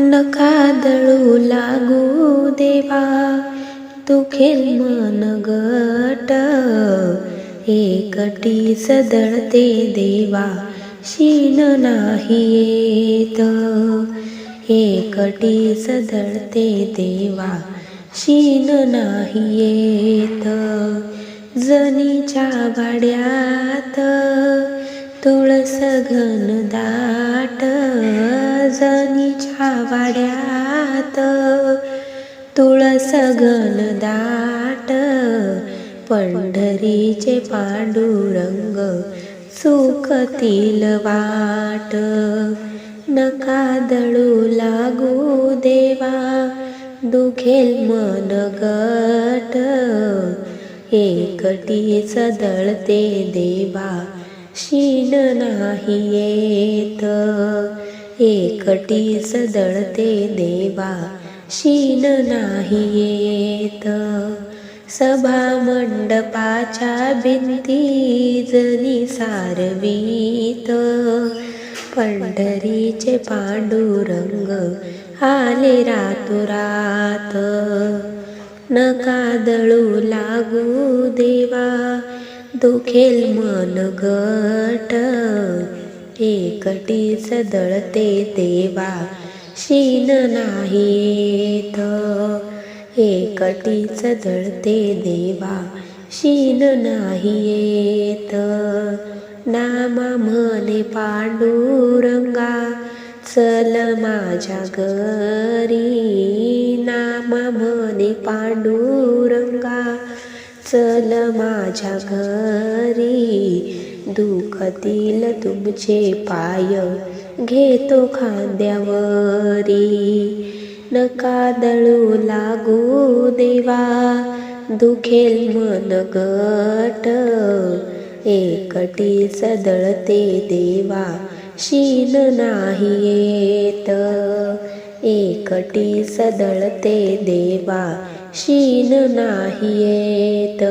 नका दळू लागू देवा दुखेल मन गट. एकटी सदळते देवा शीन नाही येत. एकटी सदळते देवा शीन नाही येत. जनीच्या वाड्यात तुळस घन दाट. वाड्यात तुळस घन दाट पंढरीचे पांडुरंग सुखतील वाट. नका दळू लागू देवा दुखेल मन गट. एकटी सदळते देवा शीन नाही येत. एकटी सदळते देवा शीन नाही येत. सभा मंडपाच्या भिंती जनी सारवीत पंढरीचे पांडुरंग आले रातोरात. नका दळू लागू देवा दुखेल मन गट एकटी सदळते देवा. शीन नाही एकटीच एकटी सदळते देवा. शीन नाही येत. नामा म्हणे पांडुरंगा चल माझ्या घरी. नामा म्हणे पांडुरंगा चल माझ्या घरी. दुखतील तुमचे पाय. घेतो खांद्यावरी. नका दळू लागू देवा. दुखेल मन गट. एकटी सदळते देवा. शीन नाही येत. एकटी सदळते देवा. शीन नाही येत.